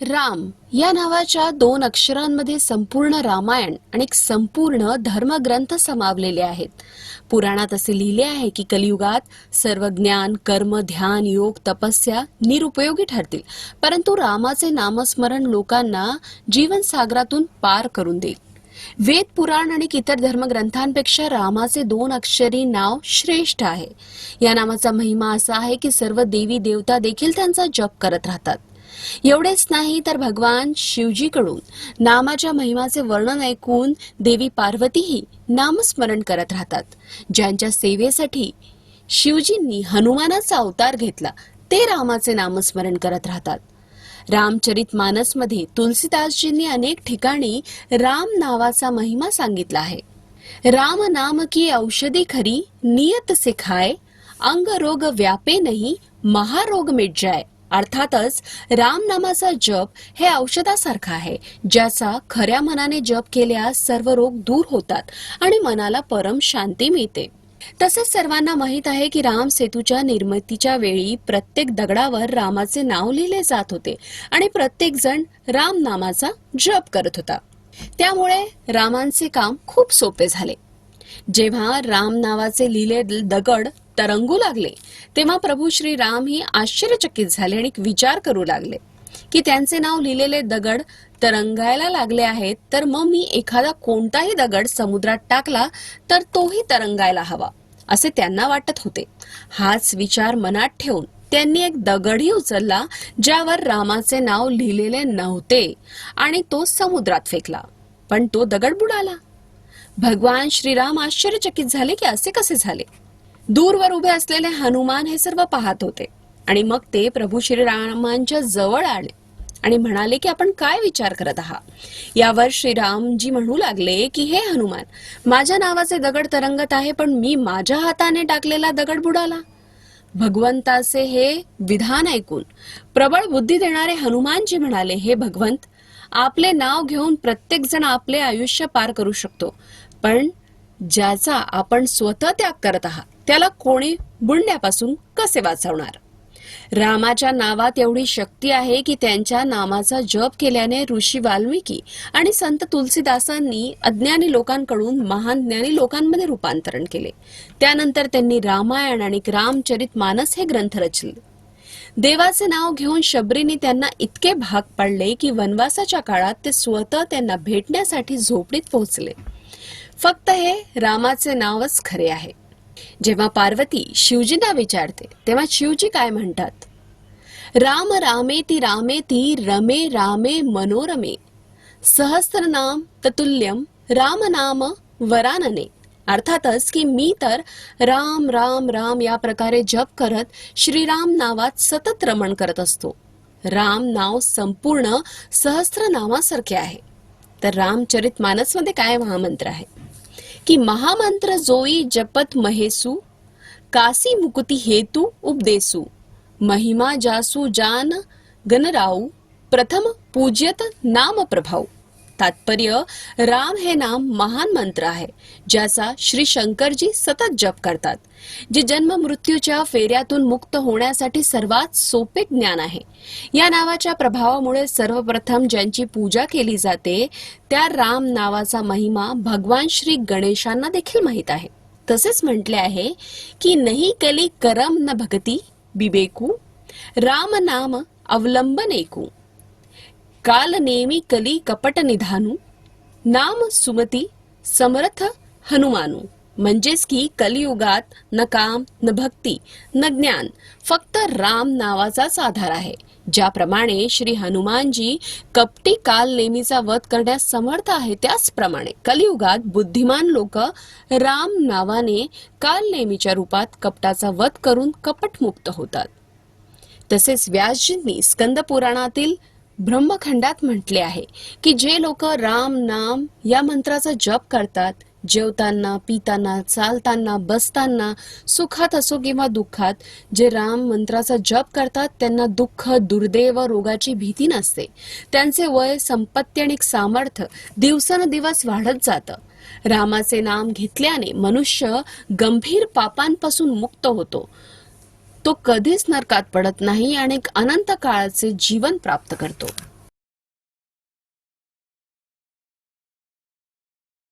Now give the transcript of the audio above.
राम. या नावाच्या दोन अक्षरांमध्ये संपूर्ण रामायण आणि एक संपूर्ण धर्मग्रंथ समावलेले आहेत. पुराणात असे लिहिले आहे की कलियुगात सर्व ज्ञान कर्म ध्यान योग तपस्या निरुपयोगी ठरतील. परंतु रामाचे नामस्मरण लोकांना जीवनसागरातून पार करून देईल. वेद पुराण आणि इतर धर्मग्रंथांपेक्षा रामाचे दोन अक्षरी नाव श्रेष्ठ आहे. या नामाचा महिमा असा आहे की सर्व देवी देवता देखील त्यांचा जप करत राहतात. एवढेच नाही तर भगवान शिवजीकडून नामाच्या महिमाचे वर्णन ऐकून देवी पार्वतीही नामस्मरण करत राहतात. ज्यांच्या सेवेसाठी शिवजींनी हनुमानाचा अवतार घेतला ते रामाचे नामस्मरण करत राहतात. रामचरित मानसमध्ये तुलसीदासजींनी अनेक ठिकाणी राम नावाचा महिमा सांगितला आहे. राम नाम की औषधी खरी नियत से खाय अंग रोग व्यापे नाही महारोग मिट जाय. अर्थातच रामनामाचा जप हे औषधासारखं आहे ज्याचा खऱ्या मनाने जप केल्यास सर्व रोग दूर होतात आणि मनाला परम शांती मिळते. तसेच सर्वांना माहीत आहे की राम सेतूच्या निर्मितीच्या वेळी प्रत्येक दगडावर रामाचे नाव लिहिले जात होते आणि प्रत्येक जण राम नामाचा जप करत होता. त्यामुळे रामांचे काम खूप सोपे झाले. जेव्हा राम नावाचे लिहिले दगड तरंगू लागले तेव्हा प्रभू श्री राम ही आश्चर्यचकित झाले आणि विचार करू लागले की त्यांचे नाव लिहिलेले दगड तरंगायला लागले आहेत तर मग मी एखादा कोणताही दगड समुद्रात टाकला तर तोही तरंगायला हवा असे त्यांना वाटत होते. हाच विचार मनात ठेवून त्यांनी एक दगडही उचलला ज्यावर रामाचे नाव लिहिलेले नव्हते आणि तो समुद्रात फेकला. पण तो दगड बुडाला भगवान श्रीराम आश्चर्यचकित झाले की असे कसे झाले? दूरवर उभे असलेले हनुमान हे सर्व पाहत होते. आणि मग ते प्रभू श्रीरामांच्या जवळ आले आणि म्हणाले की आपण काय विचार करत आहात? यावर श्रीरामजी म्हणू लागले की हे हनुमान माझ्या नावाचे दगड तरंगत आहे पण मी माझ्या हाताने टाकलेला दगड बुडाला. भगवंताचे हे विधान ऐकून प्रबळ बुद्धी देणारे हनुमानजी म्हणाले हे भगवंत आपले नाव घेऊन प्रत्येक जण आपले आयुष्य पार करू शकतो. पण ज्याचा आपण स्वतः त्याग करत आहात त्याला कोणी बुडण्यापासून कसे वाचवणार? रामाच्या नावात एवढी शक्ती आहे की त्यांच्या नामाचा जप केल्याने ऋषी वाल्मिकी आणि संत तुलसीदासांनी अज्ञानी लोकांकडून महान ज्ञानी लोकांमध्ये रूपांतरण केले. त्यानंतर त्यांनी रामायण आणि रामचरित मानस हे ग्रंथ रचले. देवाचे नाव घेऊन शबरीने त्यांना इतके भाग पाडले की वनवासाच्या काळात ते स्वतः त्यांना भेटण्यासाठी झोपडीत पोहोचले. फक्त हे रामाचे नावच खरे आहे. जेव्हा पार्वती शिवजींना विचारते तेव्हा शिवजी काय म्हणतात? राम रामेती रामेती रमे रामे मनोरमे. सहस्रनाम ततुल्यम राम नाम वरानने. अर्थातच की मी तर राम राम राम या प्रकारे जप करत श्रीराम नावात सतत रमण करत असतो. राम नाव संपूर्ण सहस्र नामासारखे आहे. तर रामचरित मानसमध्ये काय महामंत्र आहे. की महामंत्र जोई जपत महेसू कासी मुकुती हेतू उपदेसू महिमा जासू जान गणराऊ प्रथम पूज्यत नाम प्रभाऊ। तात्पर्य राम हे नाम महान मंत्र आहे ज्याचा श्री शंकरजी सतत जप करतात जे जन्म मृत्यूच्या फेऱ्यातून मुक्त होण्यासाठी सर्वात सोपे ज्ञान आहे. या नावाच्या प्रभावामुळे सर्वप्रथम ज्यांची पूजा केली जाते त्या राम नावाचा महिमा भगवान श्री गणेशांना देखील माहीत आहे. तसेच म्हटले आहे की नाही कली करम न भगती बिबेकू राम नाम अवलंबन एकू काल नेमी कली कपट निधानू नाम सुमती समर्थ हनुमानू. म्हणजेच की कलियुगात न काम न भक्ती न ज्ञान फक्त राम नावाचाच आधार आहे. ज्याप्रमाणे श्री हनुमानजी कपटी काल नेमीचा वध करण्यास समर्थ आहे त्याचप्रमाणे कलियुगात बुद्धिमान लोक राम नावाने काल नेमीच्या रूपात कपटाचा वध करून कपटमुक्त होतात. तसेच व्यासजींनी स्कंद पुराणातील ब्रह्मखंडात म्हटले आहे की जे लोक राम नाम या मंत्राचा जप करतात जेवताना पिताना चालताना बसताना सुखात असो किंवा दुःखात जे राम मंत्राचा जप करतात त्यांना दुःख दुर्दैव रोगाची भीती नसते. त्यांचे वय संपत्ती आणि सामर्थ्य दिवसानुदिवस वाढत जातं. रामाचे नाम घेतल्याने मनुष्य गंभीर पापांपासून मुक्त होतो. तो कधीच नरकात पडत नाही आणि एक अनंत काळाचे जीवन प्राप्त करतो.